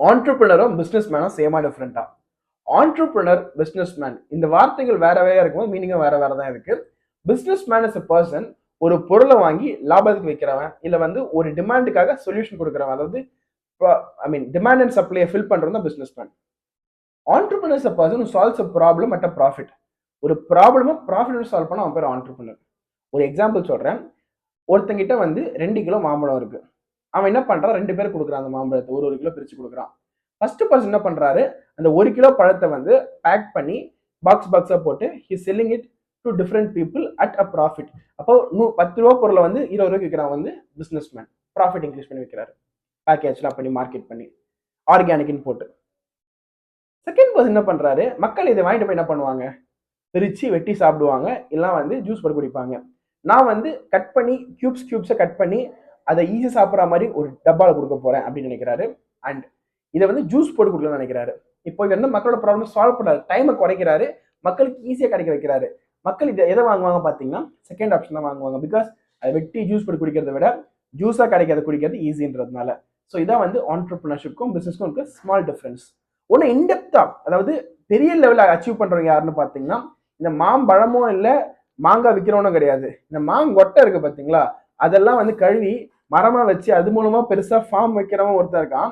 ஆண்டர்பிரினரும் business மேனும் சேமா டிஃப்ரெண்டா entrepreneur business man இந்த வார்த்தைகள் வேற வேற இருக்கும்போது மீனிங்கும் வேற வேற தான் இருக்கு. Business man is a person ஒரு பொருளை வாங்கி லாபத்துக்கு வைக்கிறவன் இல்லை வந்து ஒரு டிமாண்டுக்காக சொல்யூஷன் கொடுக்குறவன் அதாவது ஐ மீன் டிமாண்ட் அண்ட் சப்ளையை ஃபில் பண்ணுறது தான் businessman entrepreneurs a person solves a problem at a profit ஒரு ப்ராப்ளமை ப்ராஃபிட் சால்வ் பண்ண அவன் பேர் ஆண்டர்பிரினர் ஒரு எக்ஸாம்பிள் சொல்கிறேன் ஒருத்தங்கிட்ட வந்து ரெண்டு கிலோ மாம்பழம் இருக்குது அவன் என்ன பண்றான்? ரெண்டு பேர் கொடுக்குறான் அந்த மாம்பழத்தை. ஒரு ஒரு கிலோ பிரிச்சு கொடுக்குறான். ஃபர்ஸ்ட் பர்சன் என்ன பண்றாரு? அந்த ஒரு கிலோ பழத்தை வந்து பேக் பண்ணி பாக்ஸ் பாக்ஸா போட்டு he selling it to different people at a profit அப்போ நூ பத்து ரூபா பொருளை வந்து இருபது ரூபாய்க்கு விற்கிறான் வந்து பிஸ்னஸ் மேன் ப்ராஃபிட் இன்க்ரீஸ் பண்ணி விற்கிறாரு பேக்கேஜ்லாம் பண்ணி மார்க்கெட் பண்ணி ஆர்கானிக்னு போட்டு. செகண்ட் பர்சன் என்ன பண்றாரு? மக்கள் இதை வாங்கிட்டு போய் என்ன பண்ணுவாங்க? பிரித்து வெட்டி சாப்பிடுவாங்க. இல்லை வந்து ஜூஸ் போட்டு குடிப்பாங்க. நான் வந்து கட் பண்ணி கியூப்ஸ் கியூப்ஸை கட் பண்ணி அதை ஈஸியாக சாப்பிட்ற மாதிரி ஒரு டப்பாவில் கொடுக்க போகிறேன் அப்படின்னு நினைக்கிறாரு. அண்ட் இதை வந்து ஜூஸ் போட்டு கொடுக்கலாம்னு நினைக்கிறாரு. இப்போ இவர் வந்து மக்களோட ப்ராப்ளம் சால்வ் பண்ணாரு டைமை குறைக்கிறாரு. மக்களுக்கு ஈஸியாக கிடைக்க வைக்கிறாரு. மக்கள் இதை எதை வாங்குவாங்க பார்த்தீங்கன்னா செகண்ட் ஆப்ஷன் தான் வாங்குவாங்க. பிகாஸ் அதை வெட்டி ஜூஸ் போட்டு குடிக்கிறத விட ஜூஸாக கிடைக்கிறத குடிக்கிறது ஈஸின்றதுனால ஸோ இதான் வந்து ஆண்டர்பிரினர்ஷிப்க்கும் பிஸ்னஸ்க்கும் இருக்க ஸ்மால் டிஃப்ரென்ஸ் ஒன்று இன்டெப்தா அதாவது பெரிய லெவலில் அச்சீவ் பண்ணுறவங்க யாருன்னு பார்த்தீங்கன்னா இந்த மாம்பழமும் இல்லை மாங்காய் விற்கிறவனும் கிடையாது. இந்த மாங்கொட்டை இருக்குது பார்த்தீங்களா அதெல்லாம் வந்து கழுவி மரமா வச்சு அது மூலமா பெருசா ஃபார்ம் வைக்கிறவன் ஒருத்தர் இருக்கான்.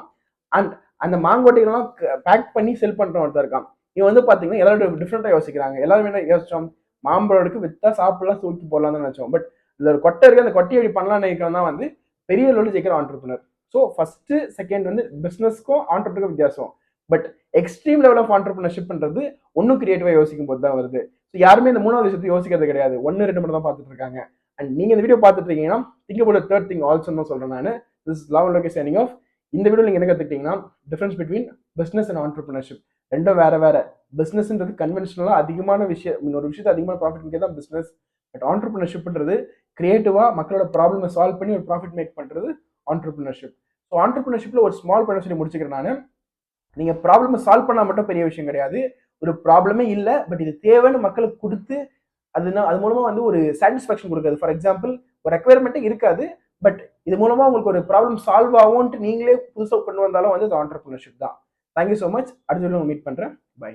அண்ட் அந்த மாங்கொட்டைகள்லாம் பேக் பண்ணி செல் பண்ணுறவன் ஒருத்தர் இருக்கான். இவன் வந்து பார்த்தீங்கன்னா எல்லாரும் டிஃப்ரெண்ட்டாக யோசிக்கிறாங்க. எல்லாரும் என்ன யோசிச்சோம்? மாம்பழம் இருக்கு வித்தா சாப்பிடலாம் தூக்கி போடலாம்னு நினைச்சோம். பட் இதில் ஒரு கொட்டை இருக்கு அந்த கொட்டையை எப்படி பண்ணலாம்னு நினைக்கிறோம் தான் வந்து பெரிய லெவலில் ஜெயிக்கிற ஆண்டர்பிரினர் ஸோ ஃபஸ்ட்டு செகண்ட் வந்து பிஸ்னஸ்க்கும் ஆண்டர்பிரினருக்கும் வித்தியாசம். பட் எக்ஸ்ட்ரீம் லெவல் ஆஃப் ஆண்டர்பிரினர்ஷிப்ன்றது ஒன்றும் கிரியேட்டிவாக யோசிக்கும் போது தான் வருது. ஸோ யாருமே இந்த மூணாவது விஷயத்தை யோசிக்கிறது கிடையாது. ஒன்று ரெண்டு மட்டும் தான் பார்த்துட்டு இருக்காங்க. அண்ட் நீங்க இந்த வீடியோ பார்த்துட்டு இருக்கீங்கன்னா think about third thing also தான் சொல்றேன் நான் திஸ் லவ் லோகே சைனிங் ஆஃப் இந்த வீடியோ நீங்க என்ன கத்துக்கிட்டீங்கன்னா difference between business and entrepreneurship ரெண்டும் வேற வேற. பிஸ்னஸ்ன்றது கன்வென்ஷனலாக அதிகமான விஷயம் இன்னொரு விஷயத்தை அதிகமான ப்ராஃபிட் தான் பிஸ்னஸ் பட் ஆண்டர்பிரினர்ஷிப்ன்றது கிரியேட்டிவாக மக்களோட ப்ராப்ளமை சால்வ் பண்ணி ஒரு ப்ராஃபிட் மேக் பண்ணுறது ஆண்டர்பிரினர்ஷிப் ஸோ ஆண்டர்பிரினர்ஷிப்பில் ஒரு ஸ்மால் பண்ண சொல்லி முடிச்சுக்கிறேன் நான். நீங்கள் ப்ராப்ளமை சால்வ் பண்ணால் மட்டும் பெரிய விஷயம் கிடையாது. ஒரு ப்ராப்ளமே இல்லை பட் இது தேவைன்னு மக்களுக்கு கொடுத்து அதுனா அது மூலமா வந்து ஒரு சாட்டிஸ்ஃபேக்ஷன் கொடுக்காது. ஃபார் எக்ஸாம்பிள் ஒரு ரெக்குவயர்மெண்ட்டே இருக்காது பட் இது மூலமா உங்களுக்கு ஒரு ப்ராப்ளம் சால்வ் ஆகும்ன்ட்டு நீங்களே புதுசாக கொண்டு வந்தாலும் வந்து அது ஆண்டர்பிரினர்ஷிப் தான். தேங்க்யூ ஸோ மச் அடுத்த மீட் பண்ணுறேன் பை